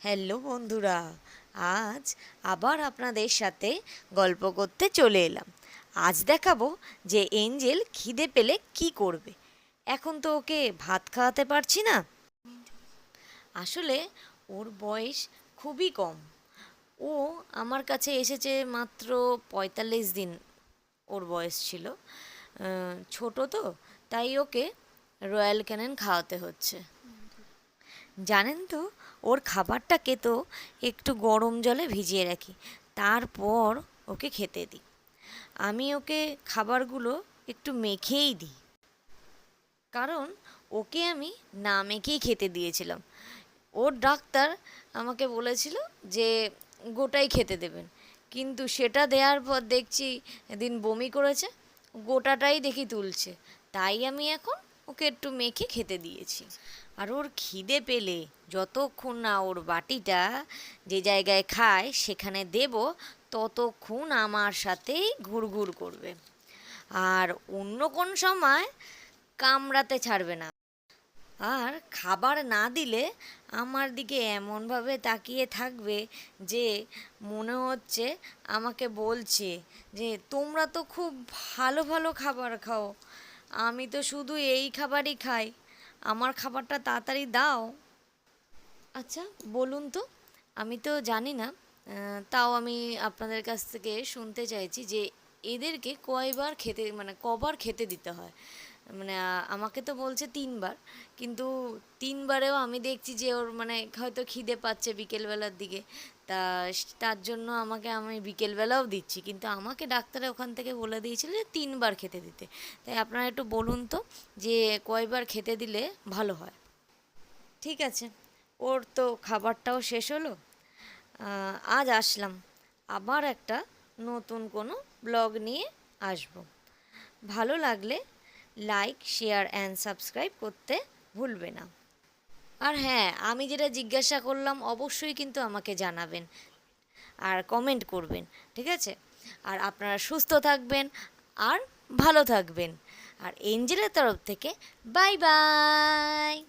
Hello বন্ধুরা। আজ আবার আপনাদের সাথে গল্প করতে চলে এলাম। আজ দেখাবো যে এঞ্জেল খিদে পেলে কি করবে। এখন তো ওকে ভাত খাওয়াতে পারছি না। আসলে ওর বয়স খুবই কম। ও আমার কাছে এসেছে মাত্র পঁয়তাল্লিশ দিন ওর বয়স ছিল। ছোট তো, তাই ওকে রয়্যাল ক্যানেন খাওয়াতে হচ্ছে। জানেন তো, ওর খাবারটাকে তো একটু গরম জলে ভিজিয়ে রাখি, তারপর ওকে খেতে দিই। আমি ওকে খাবারগুলো একটু মেখেই দিই। কারণ ওকে আমি না মেখেই খেতে দিয়েছিলাম। ওর ডাক্তার আমাকে বলেছিল যে গোটাই খেতে দেবেন। কিন্তু সেটা দেওয়ার পর দেখছি দিন বমি করেছে, গোটাটাই দেখি তুলছে। তাই আমি এখন ওকে একটু মেখে খেতে দিয়েছি। আর ওর খিদে পেলে যতক্ষণ না ওর বাটিটা যে জায়গায় খায় সেখানে দেব, ততক্ষণ আমার সাথেই ঘুরঘুর করবে। আর অন্য কোন সময় কামড়াতে ছাড়বে না। আর খাবার না দিলে আমার দিকে এমনভাবে তাকিয়ে থাকবে যে মনে হচ্ছে আমাকে বলছে যে, তোমরা তো খুব ভালো ভালো খাবার খাও। আমি তো শুধু এই খাবারই খাই। আমার খাবারটা তাড়াতাড়ি দাও। আচ্ছা বলুন তো। আমি তো জানি না তাও আমি আপনাদের কাছ থেকে শুনতে চাইছি যে এদেরকে কয়বার খেতে মানে কবার খেতে দিতে হয়। মানে আমাকে তো বলছে তিনবার। কিন্তু তিনবারেও আমি দেখছি যে ওর মানে হয়তো খিদে পাচ্ছে বিকেলবেলার দিকে। তা তার জন্য আমাকে আমি বিকেলবেলাও দিচ্ছি। কিন্তু আমাকে ডাক্তার ওখান থেকে বলে দিয়েছিল যে তিনবার খেতে দিতে। তাই আপনারা একটু বলুন তো যে কয়বার খেতে দিলে ভালো হয়? ঠিক আছে, ওর তো খাবারটাও শেষ হলো। আজ আসলাম। আবার একটা নতুন কোনো ব্লগ নিয়ে আসব। ভালো লাগলে লাইক শেয়ার অ্যান্ড সাবস্ক্রাইব করতে ভুলবে না। আর হ্যাঁ আমি যেটা জিজ্ঞাসা করলাম অবশ্যই কিন্তু আমাকে জানাবেন আর কমেন্ট করবেন, ঠিক আছে? আর আপনারা সুস্থ থাকবেন আর ভালো থাকবেন। আর এঞ্জেলের তরফ থেকে বাই বাই